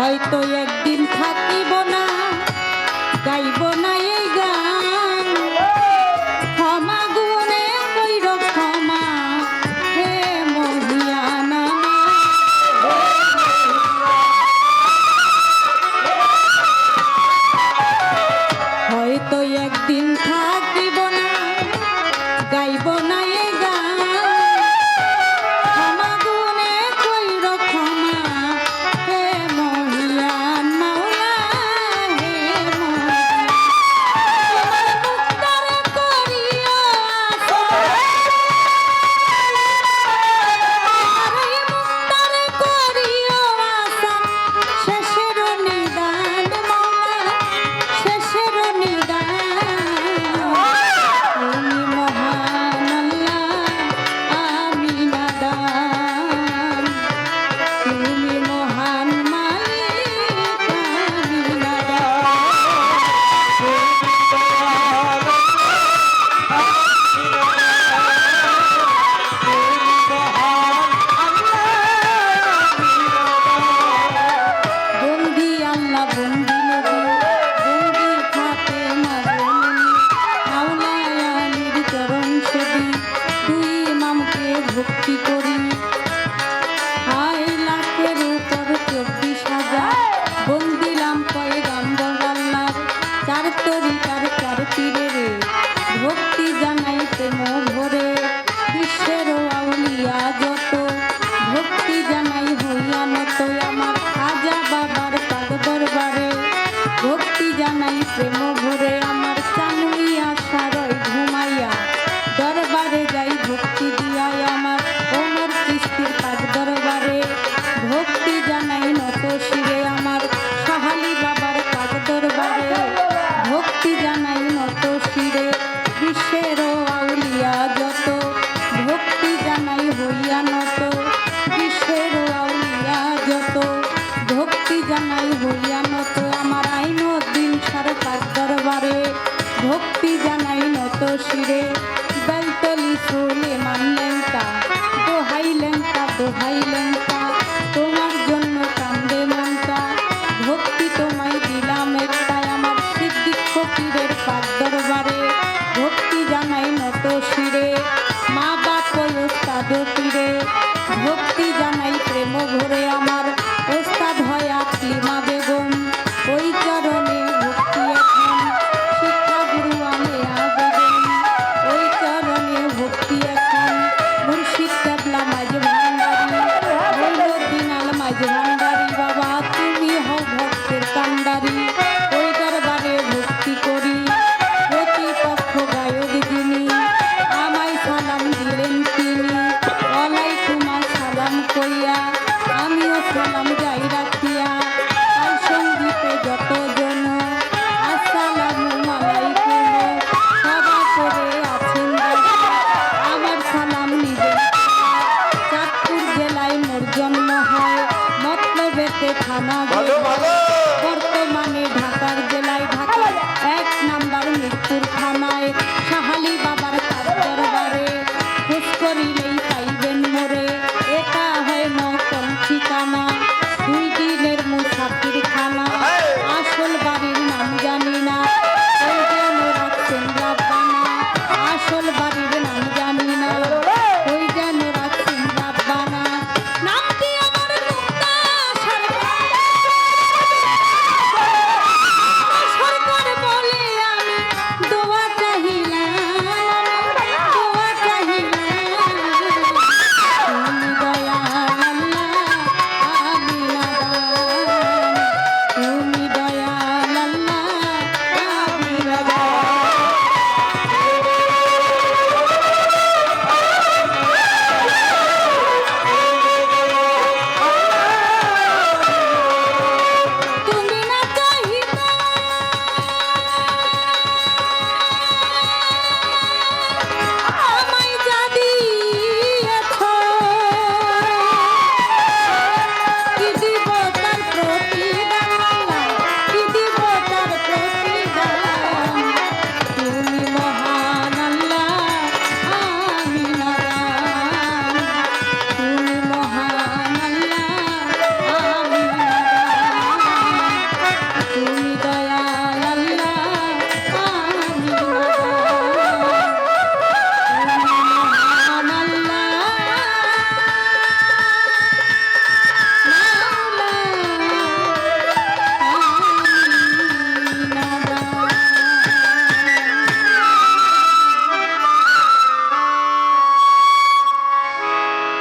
হয়তো একদিন থাকিব না, গাইব না এই গান। ক্ষমা গুণে কইর ক্ষমা, হে মহিয়ানা হয়তো একদিন থাক